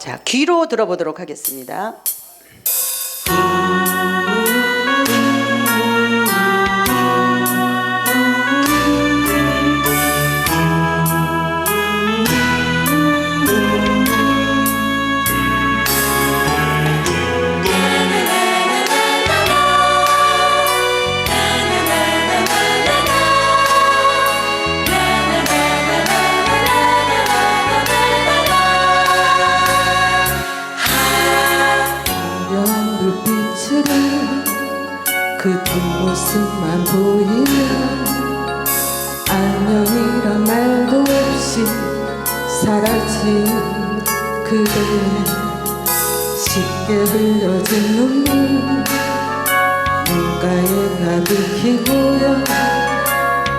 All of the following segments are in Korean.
자, 귀로 들어보도록 하겠습니다. 모습만 보이면 안녕이란 말도 없이 사라진 그대. 쉽게 흘려진 눈물 눈가에 가득히 보여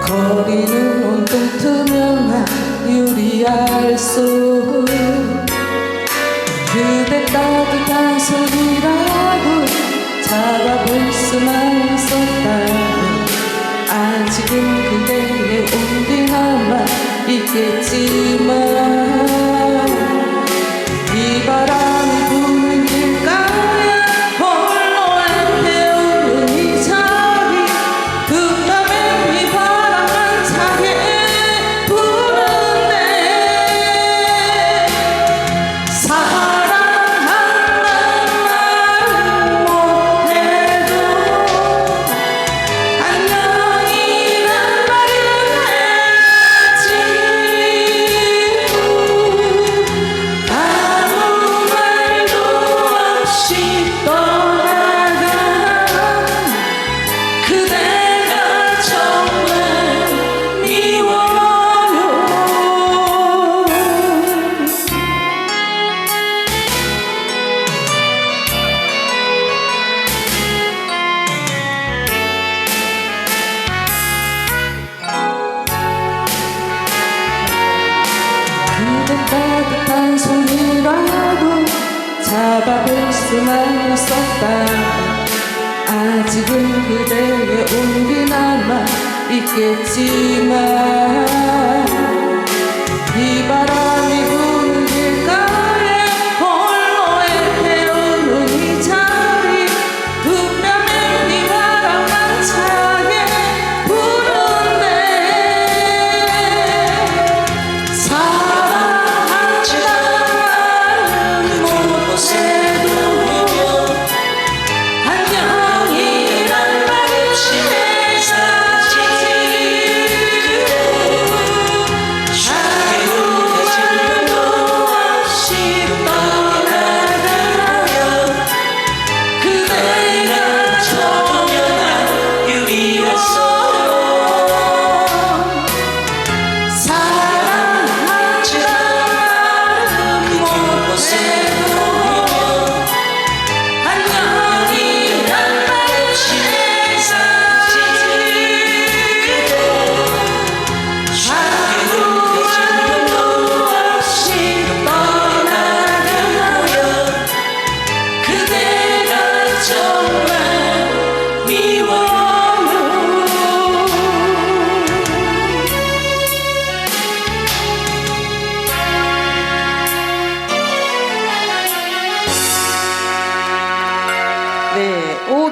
거리는 온통 투명한 유리알 속 그대 따뜻한 손이라도 잡아볼 수 한 손이라도 잡아볼 수만 있었다. 아직은 그대의 온기 남아 있겠지만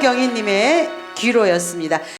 네, 오경희님의 귀로였습니다.